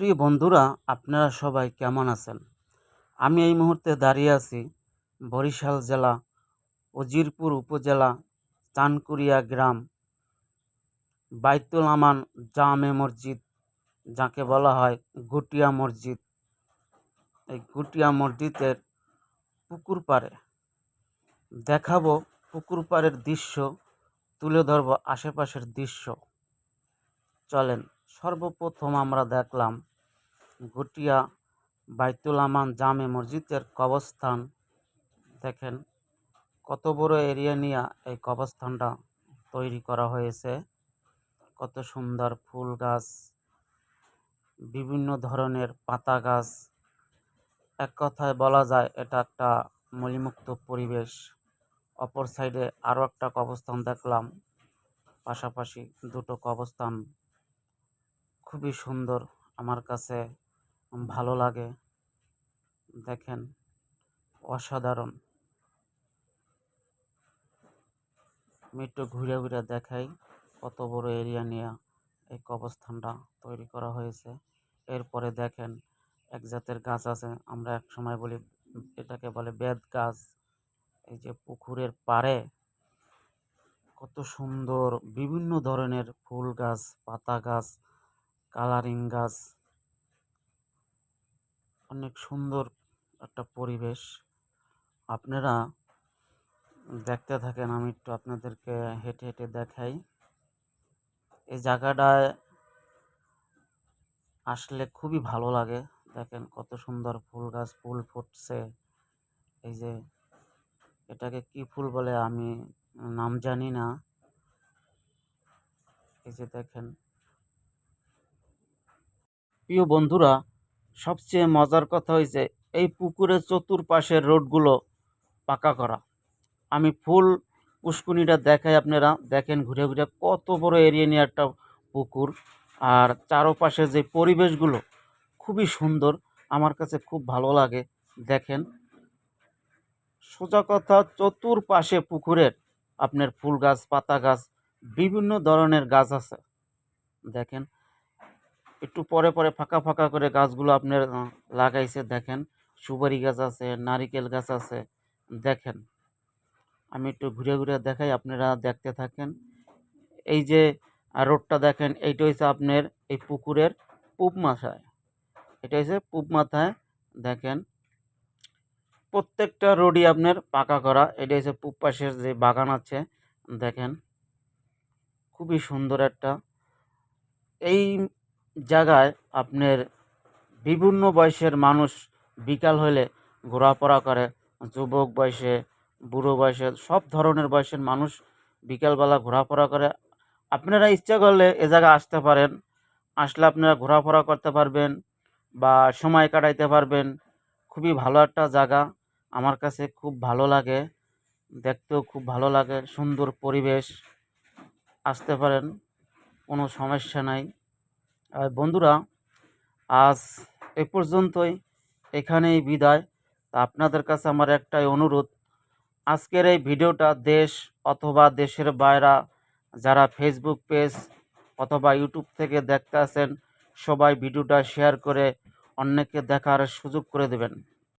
প্রিয় বন্ধুরা, আপনারা সবাই কেমন আছেন? আমি এই মুহূর্তে দাঁড়িয়ে আছি বরিশাল জেলা, উজিরপুর উপজেলা, চানকুরিয়া গ্রাম, বাইতুল আমান জামে মসজিদ, যাকে বলা হয় গুটিয়া মসজিদ। এই গুটিয়া মসজিদের পুকুর পাড়ে দেখাবো পুকুর পাড়ের দৃশ্য, তুলে ধরবো আশেপাশের দৃশ্য। চলেন, সর্বপ্রথম আমরা দেখলাম গুটিয়া বাইতুল আমান জামে মসজিদের কবরস্থান দেখেন। কত বড় এরিয়া নিয়ে এই কবরস্থানটা তৈরি করা হয়েছে। কত সুন্দর ফুল গাছ, বিভিন্ন ধরনের পাতা গাছ। এক কথায় বলা যায়, এটা একটা মলিমুক্ত পরিবেশ। অপর সাইডে আরও একটা কবরস্থান দেখলাম। পাশাপাশি দুটো কবরস্থান। খুবই সুন্দর আমার কাছে ভালো লাগে। দেখেন, অসাধারণ। আমি একটু ঘুরে ঘুরে দেখাই কত বড় এরিয়া নিয়ে এই কবস্থানটা তৈরি করা হয়েছে। এরপরে দেখেন, এক জাতের গাছ আছে, আমরা এক সময় বলি, এটাকে বলে বেদ গাছ। এই যে পুকুরের পাড়ে কত সুন্দর, বিভিন্ন ধরনের ফুল গাছ, পাতা গাছ কালারিং গাছ অনেক সুন্দর একটা পরিবেশ। আপনারা দেখতে থাকেন, আমি একটু আপনাদেরকে হেঁটে হেঁটে দেখাই। এই জায়গাটায় আসলে খুবই ভালো লাগে। দেখেন কত সুন্দর ফুল গাছ, ফুল ফুটছে। এই যে এটাকে কি ফুল বলে আমি নাম জানি না। এই যে দেখেন। প্রিয় বন্ধুরা সবচেয়ে মজার কথা হয়েছে এই পুকুরের চতুর্পাশের রোডগুলো পাকা করা। আমি ফুল পুষ্কুনিটা দেখাই আপনারা, দেখেন ঘুরে ঘুরে কত বড় এরিয়া নিয়ে একটা পুকুর। আর চারপাশে যে পরিবেশগুলো খুবই সুন্দর, আমার কাছে খুব ভালো লাগে, দেখেন। সোজা কথা, চতুর্পাশে পুকুরের আপনার ফুল গাছ, পাতা গাছ, বিভিন্ন ধরনের গাছ আছে, দেখেন। একটু পরে পরে ফাঁকা ফাঁকা করে গাছগুলো আপনার লাগাইছে, দেখেন। সুপারি গাছ আছে, নারিকেল গাছ আছে, দেখেন। আমি একটু ঘুরে ঘুরে দেখাই, আপনারা দেখতে থাকেন। এই যে রোডটা দেখেন, এইটা হচ্ছে আপনার এই পুকুরের পূব মাথায়। এটা হচ্ছে পূব মাথায়, দেখেন। প্রত্যেকটা রোডই আপনার পাকা করা, এটা হচ্ছে পূব পাশের যে বাগান আছে, দেখেন। খুবই সুন্দর একটা। এই জায়গায় আপনার বিভিন্ন বয়সের মানুষ বিকাল হলে ঘোরাফেরা করে, যুবক বয়সে, বুড়ো বয়সে, সব ধরনের বয়সের মানুষ বিকালবেলা ঘোরাফেরা করে। আপনারা ইচ্ছা করলে এ জায়গায় আসতে পারেন। আসলে আপনারা ঘোরাফেরা করতে পারবেন বা সময় কাটাইতে পারবেন। খুবই ভালো একটা জায়গা। আমার কাছে খুব ভালো লাগে। দেখতেও খুব ভালো লাগে। সুন্দর পরিবেশ। আসতে পারেন। কোনো সমস্যা নাই। বন্ধুরা, আজ এ পর্যন্তই। এখানেই বিদায়। আপনাদের কাছে আমার একটাই অনুরোধ, আজকের এই ভিডিওটা দেশ অথবা দেশের বাইরা যারা ফেসবুক পেজ অথবা ইউটিউব থেকে দেখতে আসেন সবাই ভিডিওটা শেয়ার করে অন্যকে দেখার সুযোগ করে দেবেন।